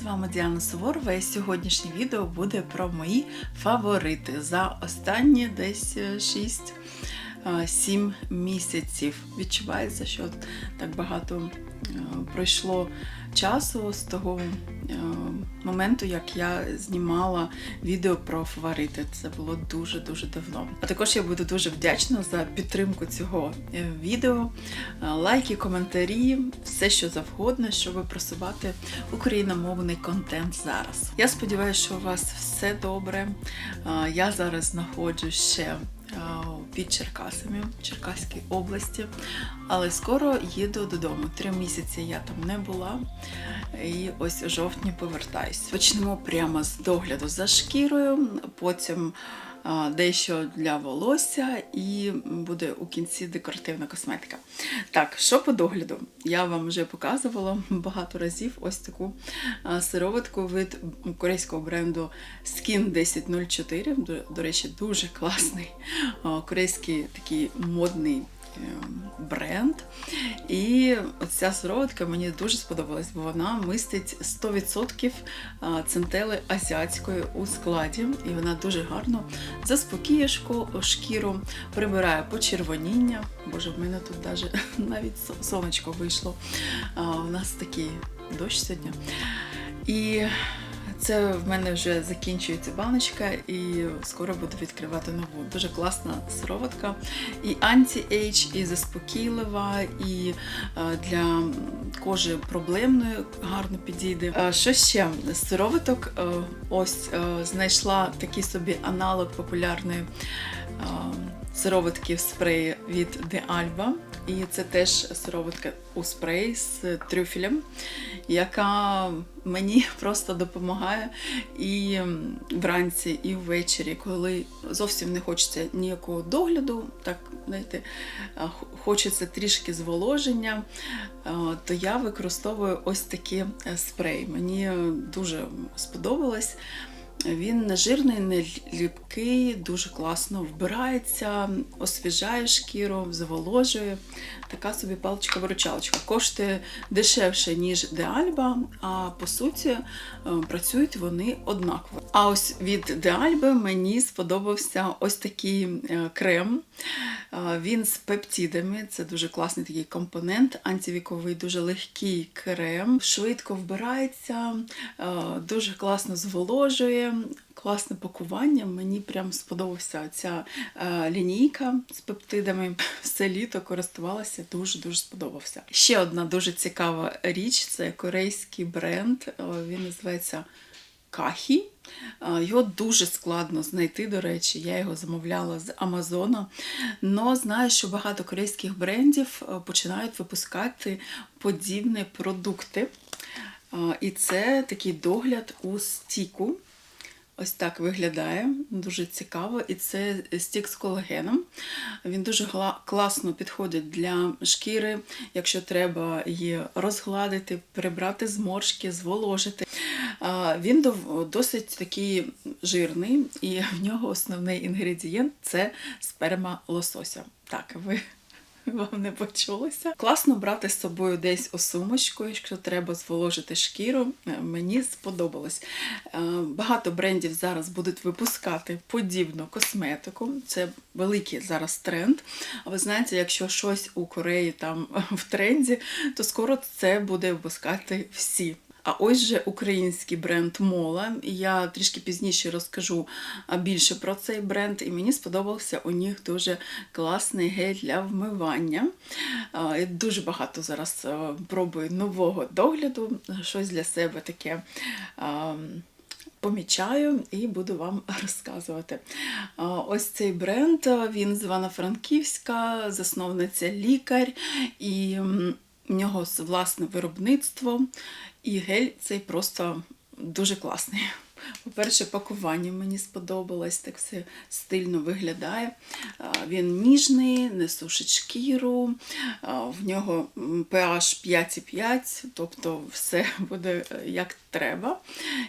З вами Діана Суворова і сьогоднішнє відео буде про мої фаворити за останні десь 6-7 місяців. Відчувається, що так багато е, пройшло часу з того е, моменту, як я знімала відео про фаворити. Це було дуже-дуже давно. А також я буду дуже вдячна за підтримку цього е, відео, лайки, коментарі, все що завгодно, щоб просувати україномовний контент зараз. Я сподіваюся, що у вас все добре. Я зараз знаходжусь ще під Черкасами Черкаській області, але скоро їду додому. Три місяці я там не була. І ось у жовтні повертаюсь. Почнемо прямо з догляду за шкірою, потім дещо для волосся, і буде у кінці декоративна косметика. Так, що по догляду? Я вам вже показувала багато разів ось таку сироватку від корейського бренду Skin 1004. До, речі, дуже класний корейський такий модний бренд. І ця сироватка мені дуже сподобалась, бо вона містить 100% центели азіатської у складі, і вона дуже гарно заспокіює шко- шкіру, прибирає почервоніння. Боже, в мене тут даже навіть сонечко вийшло. У нас такий дощ сьогодні. І це в мене вже закінчується баночка, і скоро буду відкривати нову. Дуже класна сироватка. І анті-ейдж, і заспокійлива, і е, для кожи проблемної гарно підійде. Е, Що ще? Сироваток е, ось знайшла такий собі аналог популярної сироватки в спреї від De Alba. І це теж сироватка у спреї з трюфелем, яка мені просто допомагає і вранці, і ввечері, коли зовсім не хочеться ніякого догляду, так знаєте, хочеться трішки зволоження, то я використовую ось такі е, спреї. Мені дуже сподобалось. Він не жирний, не ліпкий, дуже класно вбирається, освіжає шкіру, зволожує. Така собі паличка-виручалочка. Коштує дешевше, ніж Деальба, а по суті е, працюють вони однаково. А ось від Деальби мені сподобався ось такий е, крем. Е, Він з пептидами, це дуже класний такий компонент, антивіковий, дуже легкий крем, швидко вбирається, дуже класно зволожує. Класне пакування, мені прям сподобався ця е, лінійка з пептидами. Все літо користувалася, дуже-дуже сподобався. Ще одна дуже цікава річ це корейський бренд. е, Він називається Кахі. Е, Його дуже складно знайти, до речі, я його замовляла з Амазона. Но знаю, що багато корейських брендів починають випускати подібні продукти. І це такий догляд у стіку. Ось так виглядає, дуже цікаво. І це стік з колагеном. Він дуже класно підходить для шкіри, якщо треба її розгладити, прибрати зморшки, зволожити. Він досить такий жирний, і в нього основний інгредієнт це сперма лосося. Так, ви вам не почулося. Класно брати з собою десь у сумочку, якщо треба зволожити шкіру. Е, Мені сподобалось. Е, Багато брендів зараз будуть випускати подібну косметику. Це великий зараз тренд. А ви знаєте, якщо щось у Кореї там в тренді, то скоро це буде випускати всі. А ось же український бренд Мола. Я трішки пізніше розкажу більше про цей бренд. І мені сподобався у них дуже класний гель для вмивання. Дуже багато зараз пробую нового догляду, щось для себе таке. Помічаю і буду вам розказувати. Ось цей бренд, він з Івано-Франківська, засновниця лікар, і в нього власне виробництво, і гель цей просто дуже класний. По-перше, пакування мені сподобалось, так все стильно виглядає. Він ніжний, не сушить шкіру, в нього pH 5,5, тобто все буде е, як треба.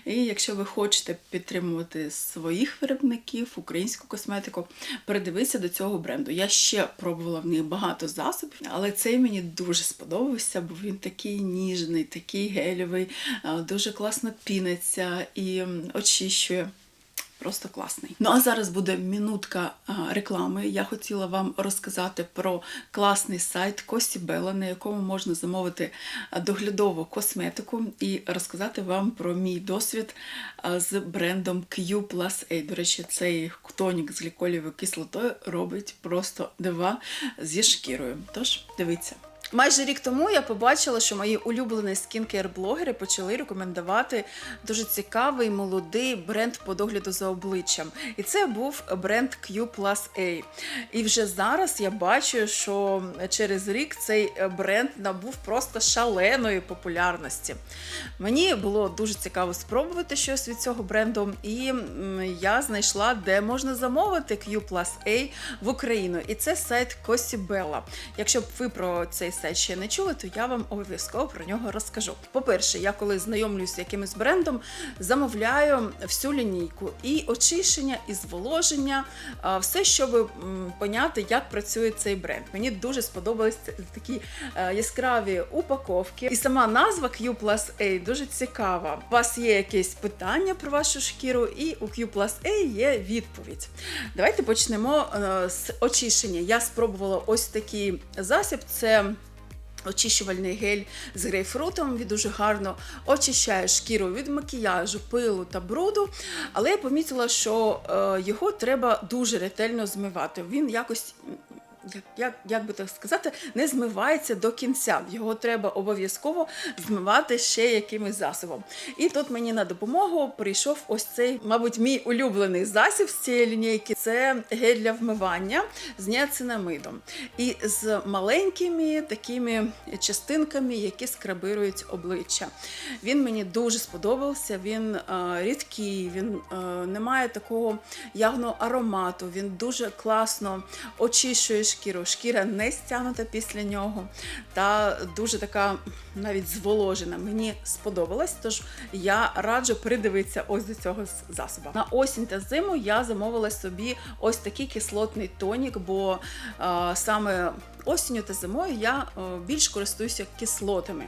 І якщо ви хочете підтримувати своїх виробників, українську косметику, передивіться до цього бренду. Я ще пробувала в них багато засобів, але цей мені дуже сподобався, бо він такий ніжний, такий гелєвий, дуже класно піниться і очищує. Просто класний. Ну а зараз буде минутка а, реклами. Я хотіла вам розказати про класний сайт Кості Бела, на якому можна замовити доглядову косметику, і розказати вам про мій досвід з брендом Q A. До речі, цей тонік з гліколівою кислотою робить просто дива зі шкірою. Тож дивіться. Майже рік тому я побачила, що мої улюблені скінкер-блогери почали рекомендувати дуже цікавий молодий бренд по догляду за обличчям. І це був бренд Q A. І вже зараз я бачу, що через рік цей бренд набув просто шаленої популярності. Мені було дуже цікаво спробувати щось від цього бренду, і я знайшла, де можна замовити Q A в Україну. І це сайт Косібела. Якщо б ви про цей сайт ще не чули, то я вам обов'язково про нього розкажу. По-перше, я коли знайомлюсь з якимось брендом, замовляю всю лінійку і очищення, і зволоження, все, щоб поняти, як працює цей бренд. Мені дуже сподобались такі е, яскраві упаковки. І сама назва Q Plus A дуже цікава. У вас є якесь питання про вашу шкіру, і у Q Plus A є відповідь. Давайте почнемо е, з очищення. Я спробувала ось такий засіб. Це Очищувальний гель з грейпфрутом він дуже гарно очищає шкіру від макіяжу, пилу та бруду. Але я помітила, що е, його треба дуже ретельно змивати. Він якось. Як, як, як би так сказати, не змивається до кінця. Його треба обов'язково змивати ще якимось засобом. І тут мені на допомогу прийшов ось цей, мабуть, мій улюблений засіб з цієї лінійки це гель для вмивання з ніацинамидом. І з маленькими такими частинками, які скрабирують обличчя. Він мені дуже сподобався. Він е, рідкий, він е, не має такого явного аромату. Він дуже класно очищує шкіру. Шкіра не стягнута після нього. Та дуже така навіть зволожена. Мені сподобалось, тож я раджу придивитися ось до цього з- засобу. На осінь та зиму я замовила собі ось такий кислотний тонік, бо е, саме осінню та зимою я е, більш користуюся кислотами.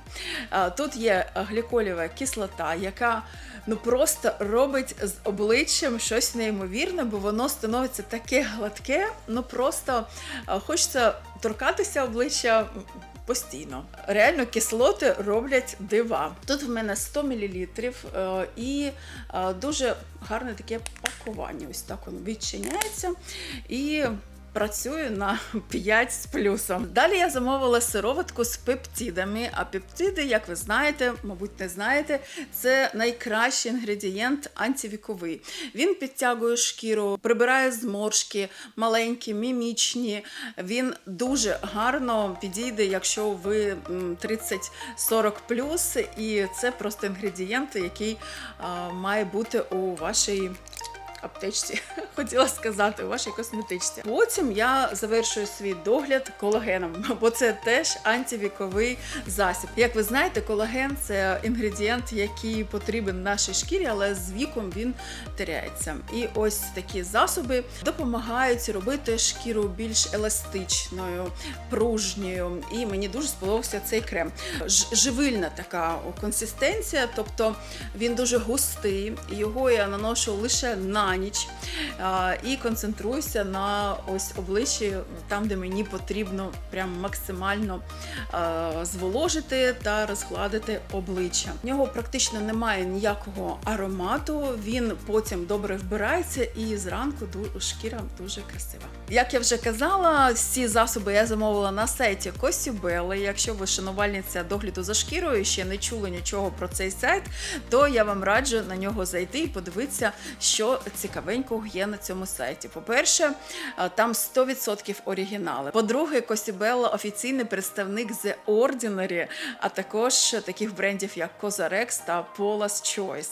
Е, Тут є гліколєва кислота, яка ну просто робить з обличчям щось неймовірне, бо воно становиться таке гладке, ну просто хочеться торкатися обличчя. Постійно. Реально кислоти роблять дива. Тут в мене 100 мл е, і е, дуже гарне таке пакування. Ось так воно відчиняється. І працюю на 5 з плюсом. Далі я замовила сироватку з пептидами. А пептиди, як ви знаєте, мабуть, не знаєте, це найкращий інгредієнт антивіковий. Він підтягує шкіру, прибирає зморшки, маленькі, мімічні. Він дуже гарно підійде, якщо ви 30-40 плюс, і це просто інгредієнт, який а, має бути у вашій аптечці, хотіла сказати, у вашій косметичці. Потім я завершую свій догляд колагеном, бо це теж антивіковий засіб. Як ви знаєте, колаген це інгредієнт, який потрібен нашій шкірі, але з віком він теряється. І ось такі засоби допомагають робити шкіру більш еластичною, пружньою. І мені дуже сподобався цей крем. Живильна така консистенція, тобто він дуже густий. Його я наношу лише на ніч і концентруюся на ось обличчі, там, де мені потрібно прям максимально зволожити та розгладити обличчя. В нього практично немає ніякого аромату. Він потім добре вбирається і зранку шкіра дуже красива. Як я вже казала, всі засоби я замовила на сайті Косібели. Якщо ви шанувальниця догляду за шкірою ще не чули нічого про цей сайт, то я вам раджу на нього зайти і подивитися, що цікавенького є на цьому сайті. По-перше, е, там 100% оригінали. По-друге, Косібелла офіційний представник The Ordinary, а також таких брендів як Cosrx та Paula's Choice.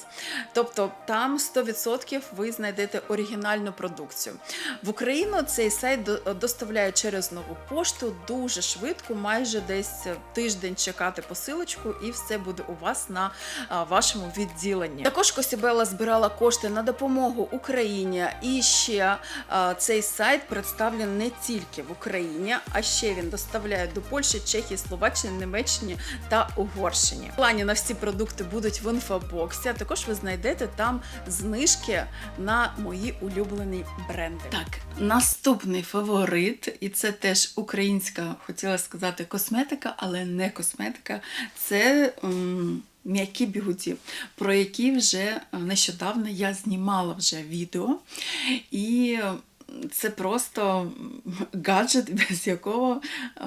Тобто там 100% ви знайдете оригінальну продукцію. В Україну цей сайт доставляє через нову пошту дуже швидко, майже десь тиждень чекати посилочку, і все буде у вас на вашому відділенні. Також Косібела збирала кошти на допомогу Україні, і ще цей сайт представлений не тільки в Україні, а ще він доставляє до Польщі, Чехії, Словаччини, Німеччині та Угорщині. Плані на всі продукти будуть в інфобоксі. А також ви знайдете там знижки на мої улюблені бренди. Так, наступний фаворит, і це теж українська, хотіла сказати, косметика, але не косметика. Це. М'які бігуді, про які вже е, нещодавно я знімала вже відео, і це просто гаджет, без якого е,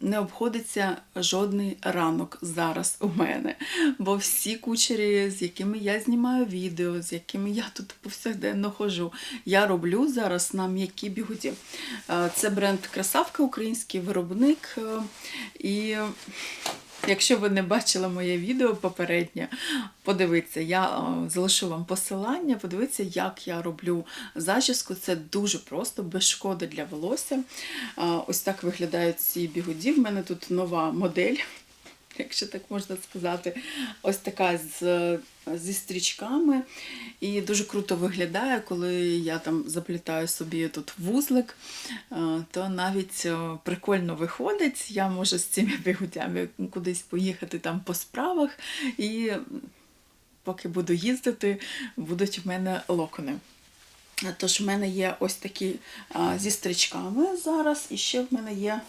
не обходиться жодний ранок зараз у мене. Бо всі кучері, з якими я знімаю відео, з якими я тут повсякденно ходжу, я роблю зараз на м'які бігуді. Е, Це бренд Красавка, український виробник. е, І Якщо ви не бачили моє відео попереднє, подивіться, я залишу вам посилання, подивіться, як я роблю зачіску. Це дуже просто, без шкоди для волосся. Ось так виглядають ці бігуді. В мене тут нова модель, якщо так можна сказати. Ось така з, зі стрічками. І дуже круто виглядає, коли я там заплітаю собі тут вузлик, е, то навіть е, прикольно виходить. Я можу з цими бігудями кудись поїхати там по справах, і поки буду їздити, будуть в мене локони. Тож в мене є ось такі а, зі стрічками зараз, і ще в мене є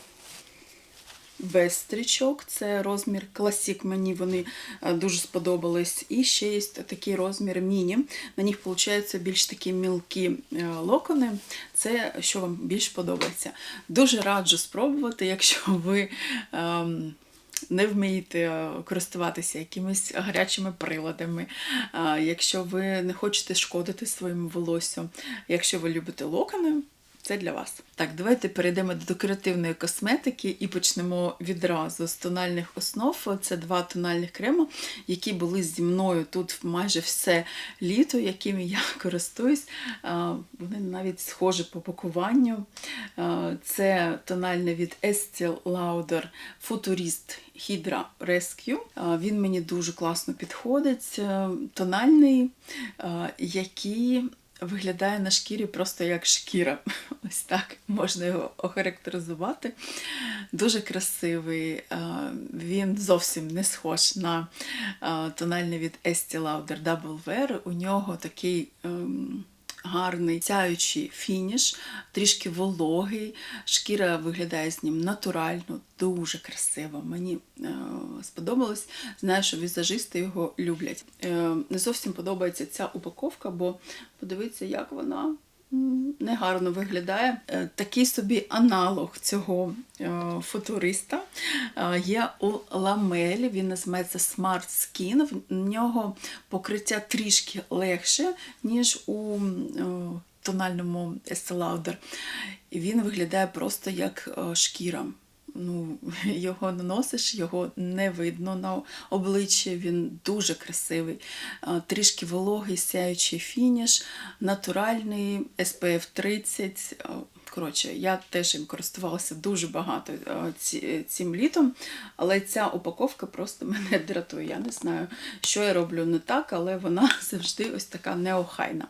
без стрічок. Це розмір класік. Мені вони е, дуже сподобались. І ще є такий розмір міні. На них виходить більш такі мілкі е, локони. Це що вам більш подобається. Дуже раджу спробувати, якщо ви. ем, не вмієте користуватися якимись гарячими приладами, якщо ви не хочете шкодити своєму волосю, якщо ви любите локони, це для вас. Так, давайте перейдемо до декоративної косметики і почнемо відразу з тональних основ. Це два тональних креми, які були зі мною тут майже все літо, якими я користуюсь. Вони навіть схожі по пакуванню. Це тональний від Estee Lauder Futurist Hydra Rescue. Він мені дуже класно підходить. Е, Тональний, який виглядає на шкірі просто як шкіра. Ось так можна його охарактеризувати. Дуже красивий. Він зовсім не схож на тональний від Estee Lauder Double Wear. У нього такий. ем, Гарний сяючий фініш, трішки вологий, шкіра виглядає з ним натурально, дуже красиво. Мені е, сподобалось. Знаю, що візажисти його люблять. Е, не зовсім подобається ця упаковка, бо подивіться, як вона негарно виглядає. Е, Такий собі аналог цього е, футуриста е, є у ламелі. Він називається Smart Skin. В нього покриття трішки легше, ніж у тональному Estee Lauder. Він виглядає просто як шкіра. Ну, його наносиш, його не видно на обличчі, він дуже красивий, трішки вологий, сяючий фініш, натуральний SPF 30. Е, Коротше, я теж їм користувалася дуже багато е, цим літом, але ця упаковка просто мене дратує. Я не знаю, що я роблю не так, але вона завжди ось така неохайна.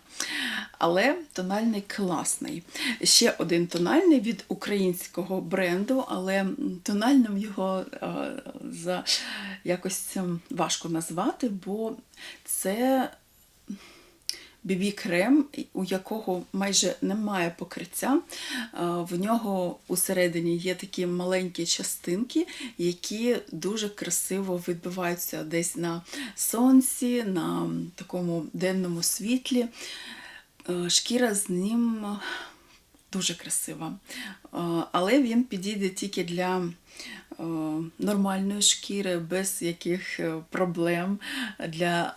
Але тональний класний. Ще один тональний від українського бренду, але тональним його е, за якось важко назвати, бо це бібі-крем, у якого майже немає покриття. Е, В нього усередині є такі маленькі частинки, які дуже красиво відбиваються десь на сонці, на такому денному світлі. Е, Шкіра з ним дуже красива. Е, Але він підійде тільки для нормальної шкіри, без яких проблем для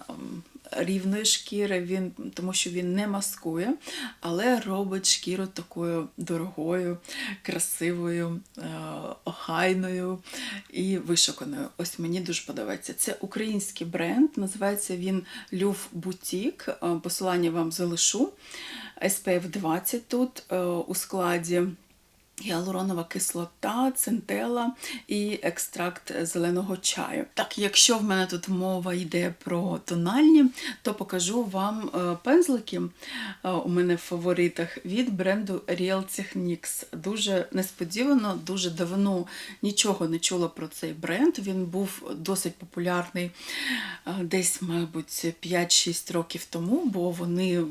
рівної шкіри, він, тому що він не маскує, але робить шкіру такою дорогою, красивою, е, охайною і вишуканою. Ось мені дуже подобається. Це український бренд, називається він Люв Бутік. Е, Посилання вам залишу. SPF 20 тут е, у складі. Гіалуронова кислота, центела і екстракт зеленого чаю. Так, якщо в мене тут мова йде про тональні, то покажу вам е, пензлики е, у мене в фаворитах від бренду Real Techniques. Дуже несподівано, дуже давно нічого не чула про цей бренд. Він був досить популярний е, десь, мабуть, 5-6 років тому, бо вони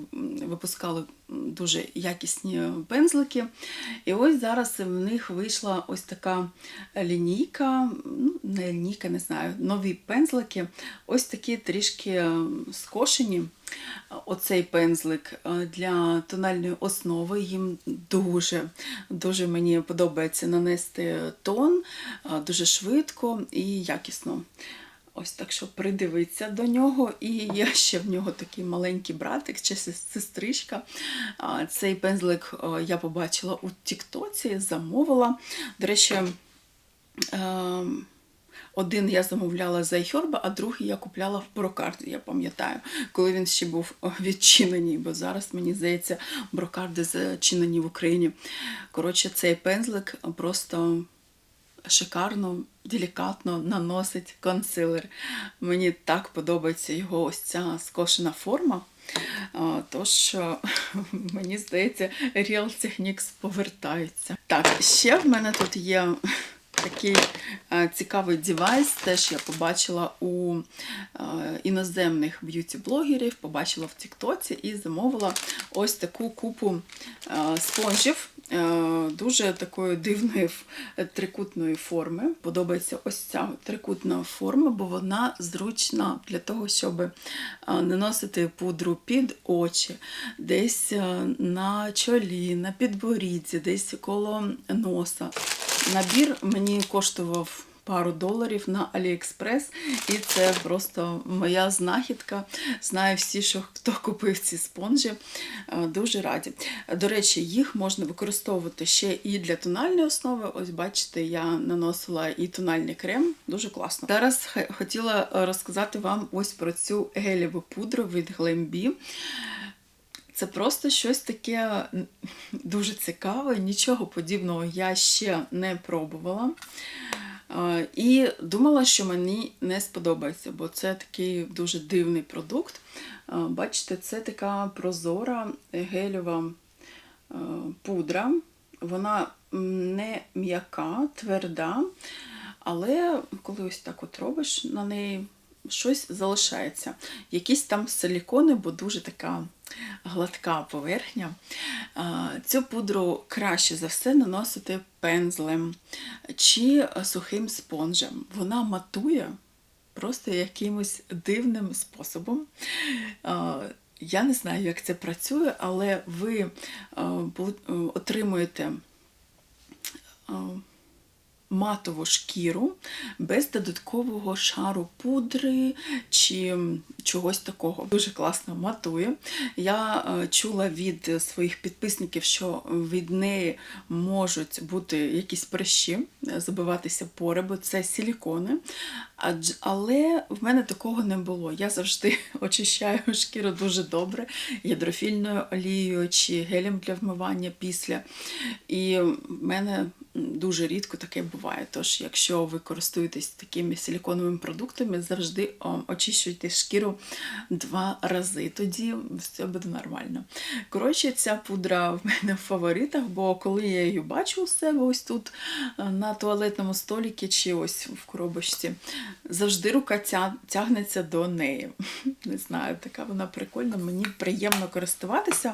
випускали дуже якісні пензлики. І ось зараз в них вийшла ось така лінійка, ну, не лінійка, не знаю, нові пензлики, ось такі трішки скошені. Оцей пензлик е, для тональної основи їм дуже дуже мені подобається нанести тон е, дуже швидко і якісно. Ось так що придивиться до нього. І є ще в нього такий маленький братик чи сестричка. Цей пензлик я побачила у Тіктоці, замовила. До речі, е, один я замовляла за iHerb, а другий я купляла в брокарді, я пам'ятаю, коли він ще був відчинений, бо зараз, мені здається, брокарди зачинені в Україні. Коротше, цей пензлик просто шикарно, делікатно наносить консилер. Мені так подобається його ось ця скошена форма. Тож, е, мені здається, Real Techniques повертаються. Так, ще в мене тут є такий е, цікавий девайс. Теж я побачила у е, іноземних б'юті-блогерів, побачила в Тіктоці і замовила ось таку купу спонжів. Е, Дуже такої дивної трикутної форми. Подобається ось ця трикутна форма, бо вона зручна для того, щоб е, наносити пудру під очі, десь е, на чолі, на підборідді, десь коло носа. Набір мені коштував пару доларів на Аліекспрес, і це просто моя знахідка. Знаю всі, що хто купив ці спонжі, е, дуже раді. До речі, їх можна використовувати ще і для тональної основи. Ось бачите, я наносила і тональний крем, дуже класно. Зараз хотіла розказати вам ось про цю гелєву пудру від Glambi. Це просто щось таке дуже цікаве, нічого подібного я ще не пробувала. Е, І думала, що мені не сподобається, бо це такий дуже дивний продукт. Е, Бачите, це така прозора гельова е, пудра. Вона не м'яка, тверда, але коли ось так от робиш на неї, щось залишається. Якісь там силікони, бо дуже така гладка поверхня. Цю пудру краще за все наносити пензлем чи сухим спонжем. Вона матує просто якимось дивним способом. Я не знаю, як це працює, але ви отримуєте матову шкіру без додаткового шару пудри чи чогось такого. Дуже класно матує. Я е, чула від своїх підписників, що від неї можуть бути якісь прищі, е, забиватися пори, бо це силікони. Адж- Але в мене такого не було. Я завжди очищаю шкіру дуже добре гідрофільною олією чи гелем для вмивання після. І в мене дуже рідко таке буває. Тож, якщо ви користуєтесь такими силіконовими продуктами, завжди очищуйте шкіру два рази. Тоді все буде нормально. Коротше, ця пудра в мене в фаворитах, бо коли я її бачу у себе ось тут е, на туалетному століки чи ось в коробочці, завжди рука тя- тягнеться до неї. Не знаю, така вона прикольна. Мені приємно користуватися,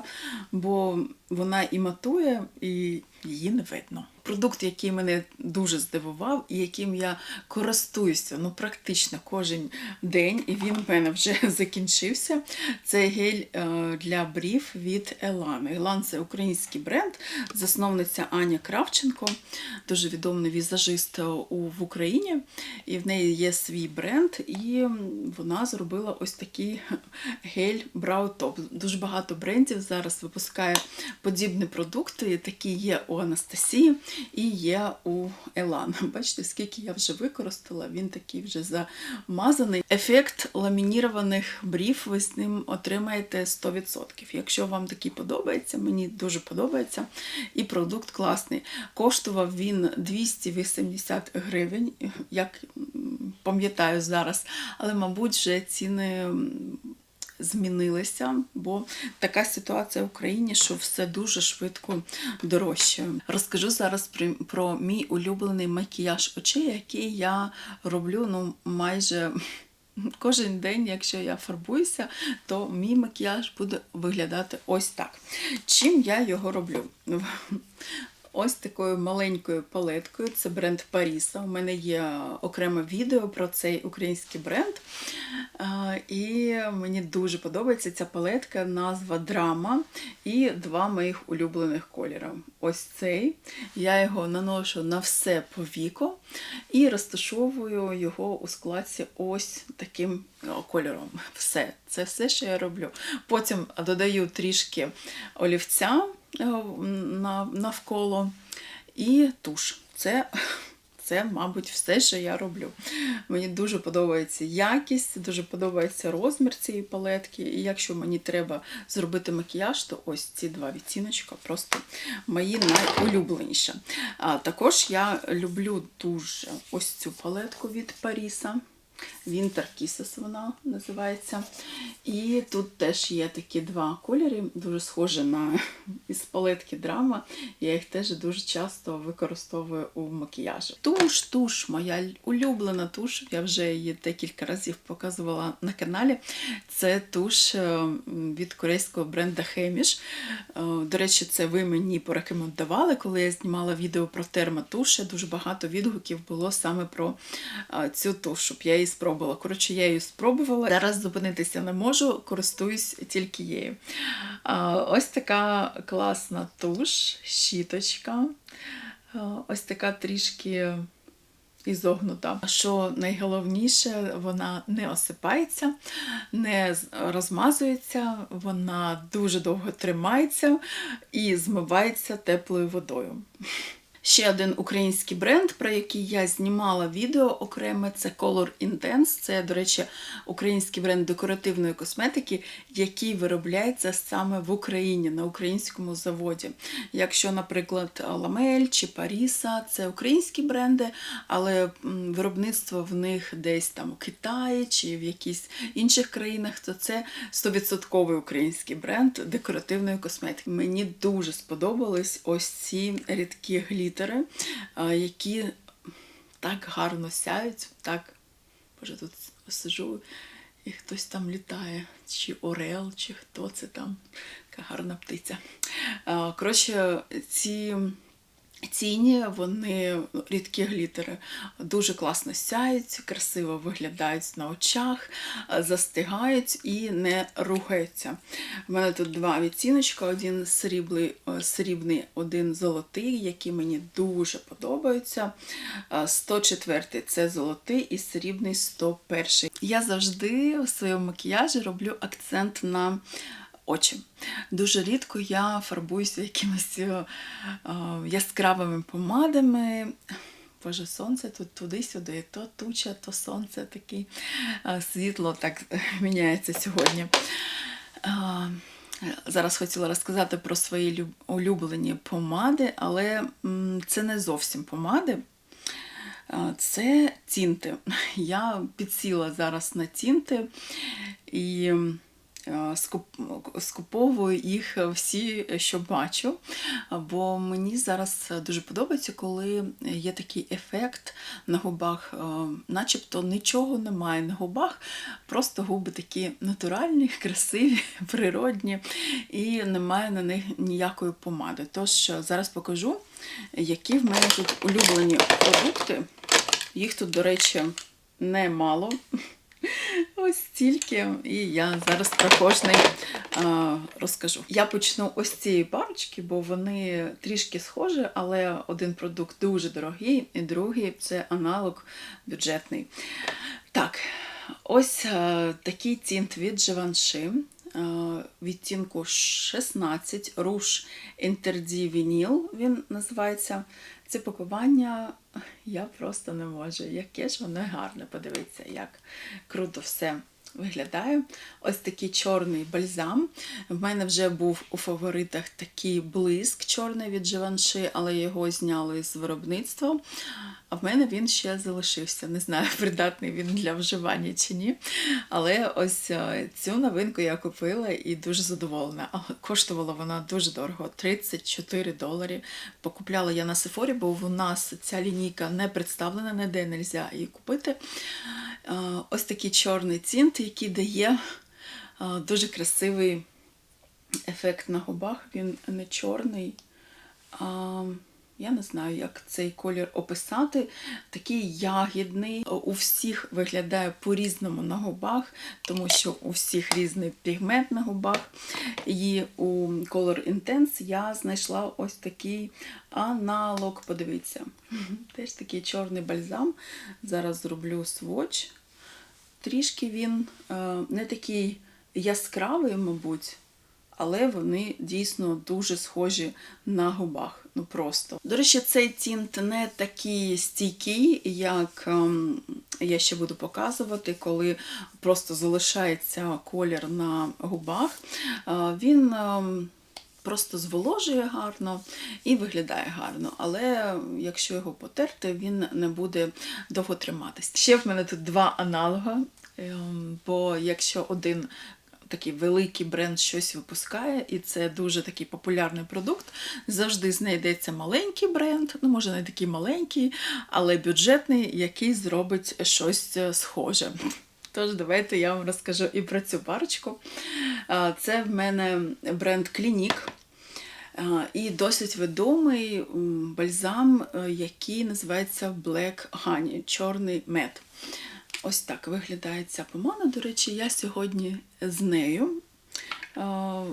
бо вона і матує, і її не видно. продукт, який мене дуже здивував, і яким я користуюся ну, практично кожен день, і він в мене вже закінчився. Це гель е, для брів від Елан. Елан це український бренд, засновниця Аня Кравченко, дуже відомий візажист в Україні. І в неї є свій бренд, і вона зробила ось такий гель Brow Top. Дуже багато брендів зараз випускає подібні продукти. Такі є у Анастасії і є у Елан. Бачите, скільки я вже використала, він такий вже замазаний. Ефект ламінірованих брів ви з ним отримаєте 100%. Якщо вам такий подобається, мені дуже подобається. І продукт класний. Коштував він 280 гривень, як пам'ятаю зараз, але, мабуть, вже ціни. Змінилися, бо така ситуація в Україні, що все дуже швидко дорожче. Розкажу зараз про мій улюблений макіяж очей, який я роблю ну, майже кожен день, якщо я фарбуюся, то мій макіяж буде виглядати ось так. Чим я його роблю? Ось такою маленькою палеткою. Це бренд Паріса. У мене є окреме відео про цей український бренд. І мені дуже подобається ця палетка, назва Драма і два моїх улюблених кольори. Ось цей. Я його наношу на все по віко і розташовую його у складці ось таким кольором. Все. Це все, що я роблю. Потім додаю трішки олівця навколо і туш. Це, це, мабуть, все, що я роблю. Мені дуже подобається якість, дуже подобається розмір цієї палетки. І якщо мені треба зробити макіяж, то ось ці два відтіночка просто мої найулюбленіші. А також я люблю дуже ось цю палетку від Паріса. Winter Kisses вона називається. І тут теж є такі два кольори, дуже схожі на із палетки драма. Я їх теж дуже часто використовую у макіяжі. Туш, туш, моя улюблена туш. Я вже її декілька разів показувала на каналі. Це туш е, від корейського бренда Хеміш. Е, До речі, це ви мені порекомендували, коли я знімала відео про термотуш. Дуже багато відгуків було саме про е, цю туш, щоб я її спробувала. Коротше, я її спробувала. Зараз зупинитися не можу, користуюсь тільки її. Ось така класна туш, щіточка. Ось така трішки ізогнута. Що найголовніше, вона не осипається, не розмазується, вона дуже довго тримається і змивається теплою водою. Ще один український бренд, про який я знімала відео окреме, це Color Intense. Це, до речі, український бренд декоративної косметики, який виробляється саме в Україні, на українському заводі. Якщо, наприклад, Ламель чи Паріса це українські бренди, але виробництво в них десь там у Китаї чи в якихось інших країнах, то це 100% український бренд декоративної косметики. Мені дуже сподобались ось ці рідкі глітери, а, які так гарно сяють, так, боже, тут сижу. І хтось там літає, чи Орел, чи хто це там, яка гарна птиця. Коротше, ці Ціні, вони рідкі глітери, дуже класно сяють, красиво виглядають на очах, е, застигають і не рухаються. У мене тут два відтіночка, один е, срібний, один золотий, які мені дуже подобаються. Е, 104 це золотий і срібний 101. Я завжди в своєму макіяжі роблю акцент на очі. Дуже рідко я фарбуюся якимись е, е, яскравими помадами. Боже, сонце тут туди-сюди, то туча, то сонце таке світло так міняється сьогодні. Е, Зараз хотіла розказати про свої улюблені помади, але це не зовсім помади. Це тінти. Я підсіла зараз на тінти і скуповую їх всі, що бачу. Бо мені зараз дуже подобається, коли є такий ефект на губах, е, начебто нічого немає на губах, просто губи такі натуральні, красиві, природні, і немає на них ніякої помади. Тож зараз покажу, які в мене тут улюблені продукти. Їх тут, до речі, немало. Ось стільки. І я зараз про кожний а, розкажу. Я почну ось цієї парочки, бо вони трішки схожі, але один продукт дуже дорогий, і другий це аналог бюджетний. Так, ось а, такий тінт від Givenchy. Відтінку 16 руш Інтерді Вініл він називається. Це пакування я просто не можу. Яке ж воно гарне, подивіться, як круто все виглядає. Ось такий чорний бальзам. В мене вже був у фаворитах такий блиск чорний від Givenchy, але його зняли з виробництва. А в мене він ще залишився. Не знаю, придатний він для вживання чи ні. Але ось е, цю новинку я купила і дуже задоволена. Коштувала вона дуже дорого 34 долари. Покупляла я на Сефорі, бо у нас ця лінійка не представлена, ніде не можна її купити. Е, Ось такий чорний який дає дуже красивий ефект на губах. Він не чорний. Я не знаю, як цей колір описати. Такий ягідний. У всіх виглядає по-різному на губах, тому що у всіх різний пігмент на губах. І у Color Intense я знайшла ось такий аналог. Подивіться. Теж такий чорний бальзам. Зараз зроблю сводч. Трішки він е, не такий яскравий, мабуть, але вони дійсно дуже схожі на губах. Ну просто. До речі, цей тінт не такий стійкий, як ем, я ще буду показувати, коли просто залишається колір на губах. Е, Він ем, просто зволожує гарно і виглядає гарно. Але якщо його потерти, він не буде довго триматись. Ще в мене тут два аналога, ем, бо якщо один такий великий бренд щось випускає, і це дуже такий популярний продукт. Завжди знайдеться маленький бренд, ну може не такий маленький, але бюджетний, який зробить щось е, схоже. Тож, давайте я вам розкажу і про цю парочку. Це в мене бренд. А, І досить відомий бальзам, е, який називається Black Honey, чорний мед. Ось так виглядає ця помада. До речі, я сьогодні з нею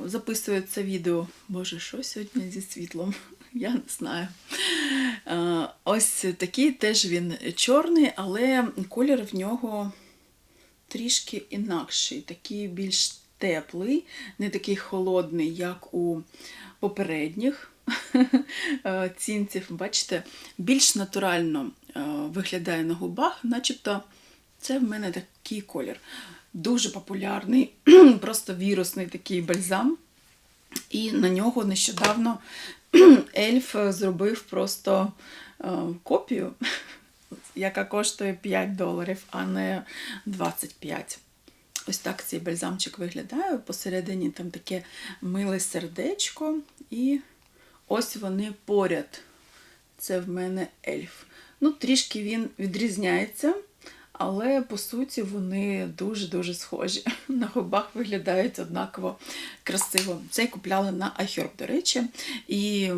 записую це відео. Боже, що сьогодні зі світлом? Я не знаю. Ось такий теж він чорний, але колір в нього трішки інакший, такий більш теплий, не такий холодний, як у попередніх е, цінців. Бачите, більш натурально е, виглядає на губах, начебто це в мене такий колір. Дуже популярний, просто вірусний такий бальзам. І на нього нещодавно ельф зробив просто е, копію, яка коштує 5 доларів, а не 25. Ось так цей бальзамчик виглядає. Посередині там таке миле сердечко, і ось вони поряд. Це в мене ельф. Ну, трішки він відрізняється, але по суті вони дуже-дуже схожі. На губах виглядають однаково красиво. Цей купляли на iHerb, до речі. І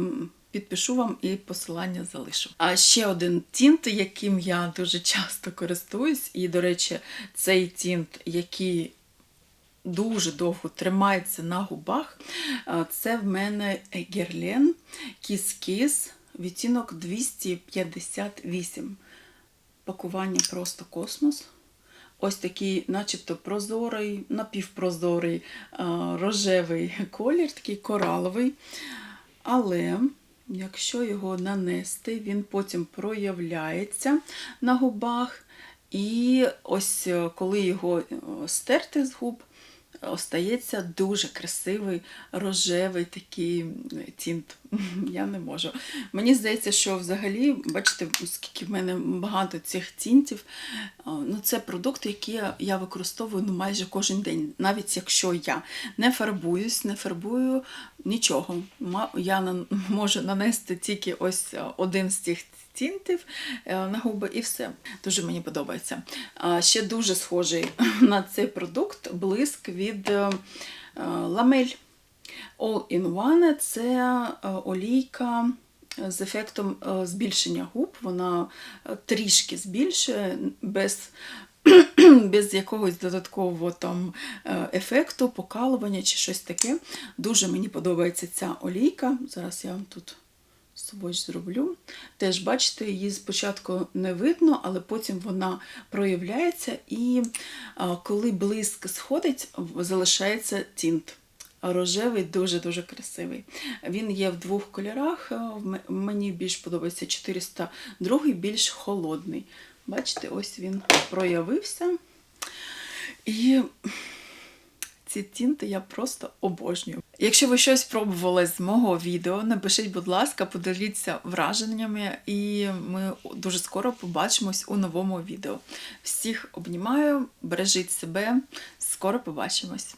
підпишу вам і посилання залишу. А ще один тінт, яким я дуже часто користуюсь, і, до речі, цей тінт, який дуже довго тримається на губах, це в мене Герлен Кіс-Кіс, відтінок 258. Пакування просто космос. Ось такий, начебто, прозорий, напівпрозорий рожевий колір, такий кораловий. Але якщо його нанести, він потім проявляється на губах. І ось е, коли його е, стерти з губ, остається дуже красивий рожевий такий тінт. Я не можу. Мені здається, що взагалі, бачите, скільки в мене багато цих тінтів. Ну, це продукт, який я- я використовую ну, майже кожен день. Навіть якщо я не фарбуюсь, не фарбую нічого. Я можу нанести тільки ось один з цих тінтів е, на губи і все. Дуже мені подобається. Ще дуже схожий на цей продукт блиск від е, е, ламель. All in One це е, олійка з ефектом е, збільшення губ. Вона е, трішки збільшує без, без якогось додаткового там е, ефекту, покалування чи щось таке. Дуже мені подобається ця олійка. Зараз я вам тут сводч зроблю. Теж бачите, її спочатку не видно, але потім вона проявляється, і коли блиск сходить, залишається тінт. Рожевий дуже-дуже красивий. Він є в двох кольорах. е, Мені більш подобається 402, більш холодний. Бачите, ось він проявився. І ці тінти я просто обожнюю. Якщо ви щось пробували з мого відео, напишіть, будь ласка, поділіться враженнями, і ми дуже скоро побачимось у новому відео. Всіх обнімаю, бережіть себе, скоро побачимось.